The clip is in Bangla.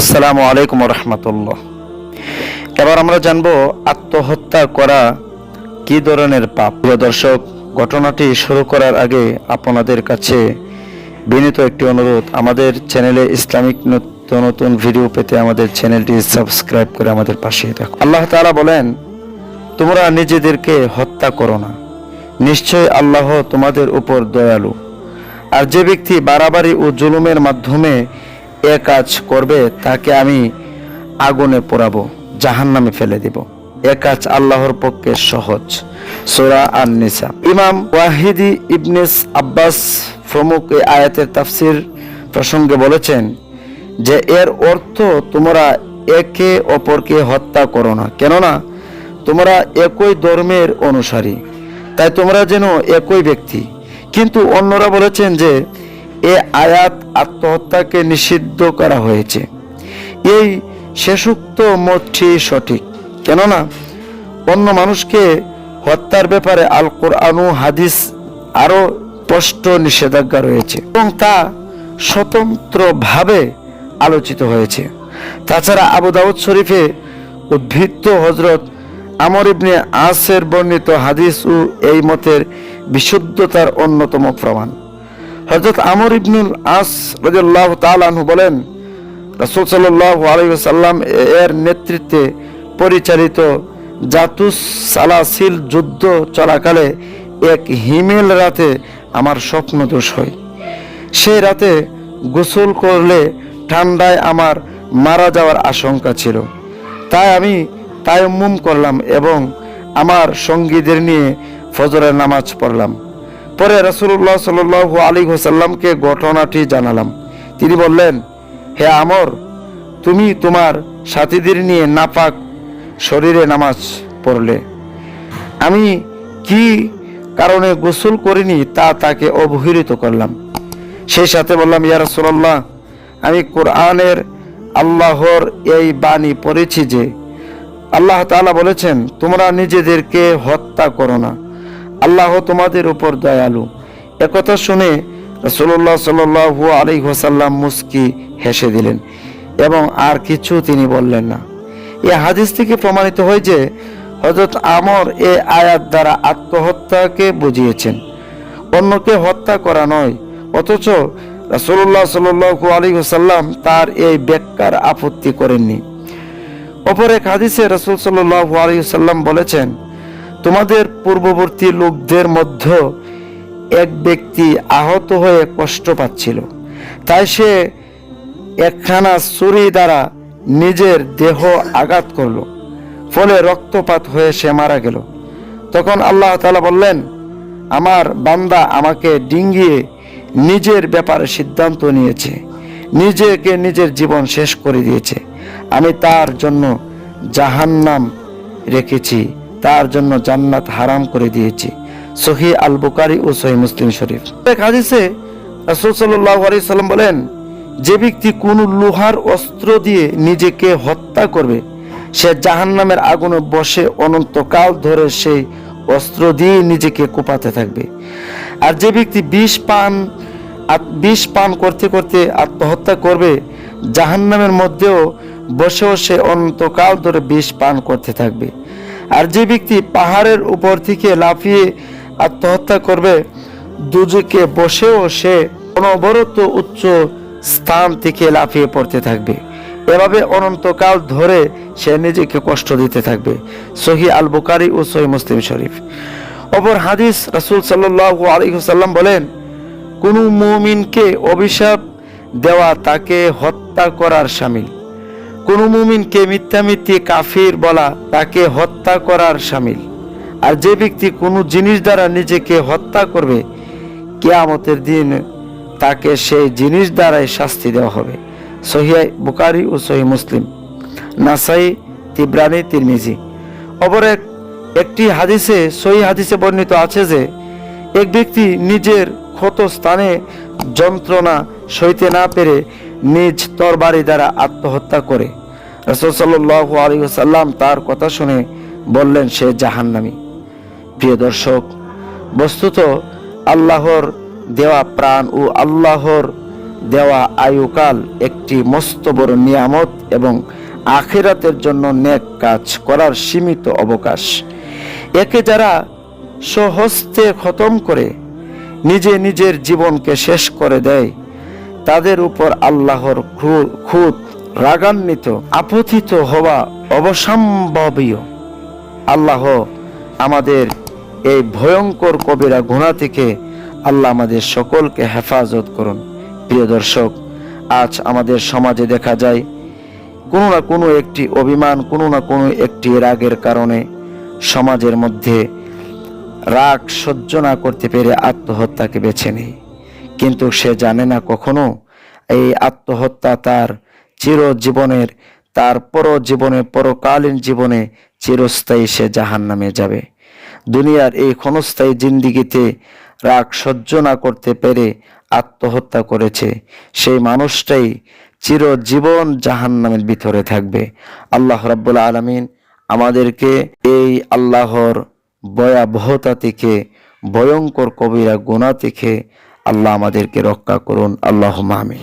আসসালামু আলাইকুম রহমতুল্লাহ এবার আমরা জানব আত্মহত্যা করা কি ধরনের পাপ। প্রিয় দর্শক, ঘটনাটি শুরু করার আগে আপনাদের কাছে বিনীত একটি অনুরোধ। আমাদের চ্যানেলে ইসলামিক নিত্য নতুন ভিডিও পেতে আমাদের চ্যানেলটি সাবস্ক্রাইব করে আমাদের পাশে দেখো আল্লাহ তাআলা বলেন, তোমরা নিজেদেরকে হত্যা করো না। নিশ্চয় আল্লাহ তোমাদের উপর দয়ালু। আর যে ব্যক্তি বাড়াবাড়ি ও জুলুমের মাধ্যমে এ কাজ করবে, তাকে আমি আগুনে পোড়াবো জাহান নামে ফেলে দিব। এ কাজ আল্লাহর পক্ষে সহজ। সোরা আর নিসা ইমাম ওয়াহিদি ইবনেস আব্বাস প্রমুখ এই আয়াতের তাফসির প্রসঙ্গে বলেছেন যে, এর অর্থ তোমরা একে অপরকে হত্যা করো না, কেননা তোমরা একই ধর্মের অনুসারী। তাই তোমরা যেন একই ব্যক্তি। কিন্তু অন্যরা বলেছেন যে আয়াত আত্মহত্যাকে নিষিদ্ধ করা হয়েছে। এই শেষোক্ত মতটি সঠিক। কেননা, অন্য মানুষকে হত্যার ব্যাপারে আল কোরআনু হাদিস আরও স্পষ্ট নিষেধাজ্ঞা রয়েছে এবং তা স্বতন্ত্রভাবে আলোচিত হয়েছে। তাছাড়া আবু দাউদ শরীফে উদ্ভিদ হজরত আমর ইবনে আসের বর্ণিত হাদিস ও এই মতের বিশুদ্ধতার অন্যতম প্রমাণ। হজরত আমর ইবনুল আস রাজিয়াল্লাহু তাআলা আনহু বলেন, রাসূল সাল্লাল্লাহু আলাইহি ওয়াসাল্লাম এর নেতৃত্বে পরিচালিত জাতুস সালাসিল যুদ্ধ চলাকালে এক হিমেল রাতে আমার স্বপ্ন দোষ হয়। সেই রাতে গোসল করলে ঠান্ডায় আমার মারা যাওয়ার আশঙ্কা ছিল। তাই আমি তায়াম্মুম করলাম এবং আমার সঙ্গীদের নিয়ে ফজরের নামাজ পড়লাম। পরে রাসূলুল্লাহ সাল্লাল্লাহু আলাইহি ওয়াসাল্লামকে ঘটনাটি জানালাম। তিনি বললেন, হে আমর, তুমি তোমার সাথীদের নিয়ে নাপাক শরীরে নামাজ পড়লে। আমি কি কারণে গোসল করিনি তা তাকে অবহিত করলাম। সেই সাথে বললাম, ইয়া রাসূলুল্লাহ, আমি কোরআনের আল্লাহর এই বাণী পড়েছি যে আল্লাহ তাআলা বলেছেন, তোমরা নিজেদেরকে হত্যা করো না। আল্লাহ তোমাদের উপর দয়ালু। একথা শুনে রাসূলুল্লাহ সাল্লাল্লাহু আলাইহি ওয়াসাল্লাম মুস্কি হেসে দিলেন এবং আর কিছু তিনি বললেন না। এ হাদিস থেকে প্রমাণিত হয় যে হযরত আমর এ আয়াত দ্বারা আত্মহত্যাকে বুঝিয়েছেন। অন্যকে হত্যা করা নয়, অথচ রাসূলুল্লাহ সাল্লাল্লাহু আলাইহি ওয়াসাল্লাম তার এই ব্যাখ্যার আপত্তি করেননি। অপর এক হাদিসে রসুল সাল্লাহ আলাইসাল্লাম বলেছেন তোমাদের পূর্ববর্তী লোকদের মধ্যে এক ব্যক্তি আহত হয়ে কষ্ট পাচ্ছিল। তাই সে একখানা ছুরি দ্বারা নিজের দেহ আঘাত করল, ফলে রক্তপাত হয়ে সে মারা গেল। তখন আল্লাহ তালা বললেন, আমার বান্দা আমাকে ডিঙ্গিয়ে নিজের ব্যাপারে সিদ্ধান্ত নিয়েছে। নিজেকে নিজের জীবন শেষ করে দিয়েছে। আমি তার জন্য জাহান্নাম রেখেছি। তার জন্য জান্নাত হারাম করে দিয়েছি। সহি আল বুকারি ও সহি মুসলিম শরীফ। এক হাদিসে রাসূল সাল্লাম বলেন, যে ব্যক্তি কোন লোহার অস্ত্র দিয়ে নিজেকে হত্যা করবে, সে জাহান্নামের আগুনে বসে অনন্তকাল ধরে সেই অস্ত্র দিয়ে নিজেকে কোপাতে থাকবে। আর যে ব্যক্তি বিষ পান বিষ পান করতে করতে আত্মহত্যা করবে, জাহান্নামের মধ্যেও বসেও সে অনন্তকাল ধরে বিষ পান করতে থাকবে। আর যে ব্যক্তি পাহাড়ের উপর থেকে লাফিয়ে আত্মহত্যা করবে, দুজকে বসেও সে অনবরত উচ্চ স্থান থেকে লাফিয়ে পড়তে থাকবে। এভাবে অনন্তকাল ধরে সে নিজেকে কষ্ট দিতে থাকবে। সহি আল বুকারি ও সহি মুসলিম শরীফ। অপর হাদিস রাসূল আলাইহি ওয়াসাল্লাম বলেন, কোনো মুমিনকে অভিশাপ দেওয়া তাকে হত্যা করার শামিল কোনো মুমিনকে মিথ্যামিথ্যে কাফির বলা, তাকে হত্যা করার সামিল। আর যে ব্যক্তি কোনো জিনিস দ্বারা নিজেকে হত্যা করবে, কেয়ামতের দিন তাকে সেই জিনিস দ্বারাই শাস্তি দেওয়া হবে। সহিয়াই বুকারি ও সহি মুসলিম। নাসাই, তিব্রানি, তিরমিজি। অপর এক, একটি হাদিসে সহি হাদিসে বর্ণিত আছে যে, এক ব্যক্তি নিজের ক্ষত স্থানে যন্ত্রণা সইতে না পেরে নিজ তরবারি দ্বারা আত্মহত্যা করে। রসুল সাল্লাহ আলী সাল্লাম তার কথা শুনে বললেন, সে জাহান্নামী। প্রিয় দর্শক, বস্তুত আল্লাহর দেওয়া প্রাণ ও আল্লাহর দেওয়া আয়ুকাল একটি মস্ত বড় নিয়ামত এবং আখেরাতের জন্য নেক কাজ করার সীমিত অবকাশ। একে যারা স্বহস্তে খতম করে নিজে নিজের জীবনকে শেষ করে দেয়, তাদের উপর আল্লাহর খুদ রাগান্বিত, আপথিত হওয়া অবসম্ভাবীয়। আল্লাহ আমাদের এই ভয়ঙ্কর কবিরা গুণা থেকে আল্লাহ আমাদের সকলকে হেফাজত করুন। প্রিয় দর্শক, আজ আমাদের সমাজে দেখা যায়, কোনো না কোনো একটি অভিমান, কোনো না কোনো একটি রাগের কারণে সমাজের মধ্যে রাগ সহ্য না করতে পেরে আত্মহত্যাকে বেছে নেয়। কিন্তু সে জানে না কখনো, এই আত্মহত্যা তার চিরজীবনের, তার পর জীবনে পরকালীন জীবনে চিরস্থায়ী সে জাহান নামে যাবে। দুনিয়ার এই ক্ষণস্থায়ী জিন্দিগিতে রাগ সহ্য না করতে পেরে আত্মহত্যা করেছে। সেই মানুষটাই চিরজীবন জাহান নামের ভিতরে থাকবে। আল্লাহ রাব্বুল আলমিন আমাদেরকে এই আল্লাহর ভয়াবহতা থেকে, ভয়ঙ্কর কবিরা গুণা থেকে আল্লাহ আমাদেরকে রক্ষা করুন। আল্লাহ মামি